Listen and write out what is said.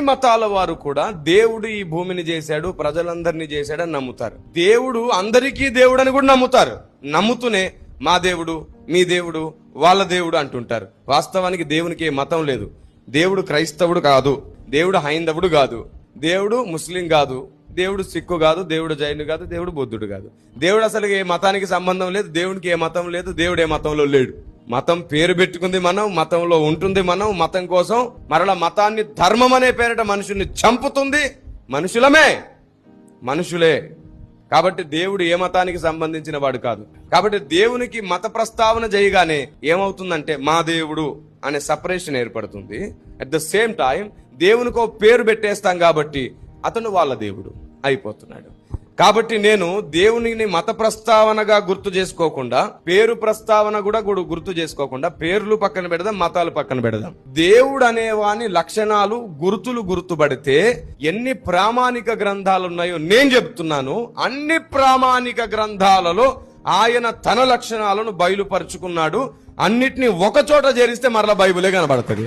అన్ని మతాల వారు కూడా దేవుడు ఈ భూమిని చేశాడు ప్రజలందరినీ చేశాడని నమ్ముతారు. దేవుడు అందరికీ దేవుడు అని కూడా నమ్ముతారు. నమ్ముతూనే మా దేవుడు మీ దేవుడు వాళ్ళ దేవుడు అంటుంటారు. వాస్తవానికి దేవునికి ఏ మతం లేదు. దేవుడు క్రైస్తవుడు కాదు. దేవుడు హైందవుడు కాదు. దేవుడు ముస్లిం కాదు. దేవుడు సిక్కు కాదు. దేవుడు జైను కాదు. దేవుడు బుద్ధుడు కాదు. దేవుడు అసలు ఏ మతానికి సంబంధం లేదు. దేవునికి ఏ మతం లేదు. దేవుడు ఏ మతంలో లేడు. మతం పేరు పెట్టుకుంది మనం మతంలో ఉంటుంది మనం మతం కోసం మరల మతాన్ని ధర్మం అనే పేరిట మనుషుల్ని చంపుతుంది మనుషులమే. మనుషులే. కాబట్టి దేవుడు ఏ మతానికి సంబంధించిన వాడు కాదు. కాబట్టి దేవునికి మత ప్రస్తావన చేయగానే ఏమవుతుందంటే మా దేవుడు అనే సపరేషన్ ఏర్పడుతుంది. అట్ ద సేమ్ టైం దేవునికి ఒక పేరు పెట్టేస్తాం కాబట్టి అతను వాళ్ళ దేవుడు అయిపోతున్నాడు. కాబట్టి నేను దేవునిని మత ప్రస్తావనగా గుర్తు చేసుకోకుండా పేరు ప్రస్తావన కూడా గుడు- గుర్తు చేసుకోకుండా పేర్లు పక్కన పెడదాం మతాలు పక్కన పెడదాం. దేవుడు అనేవాని లక్షణాలు గుర్తులు గుర్తుపడితే ఎన్ని ప్రామాణిక గ్రంథాలు ఉన్నాయో నేను చెప్తున్నాను అన్ని ప్రామాణిక గ్రంథాలలో ఆయన తన లక్షణాలను బయలుపరుచుకున్నాడు అన్నిటినీ ఒక చోట చేరిస్తే మరలా బైబిలే కనబడుతుంది.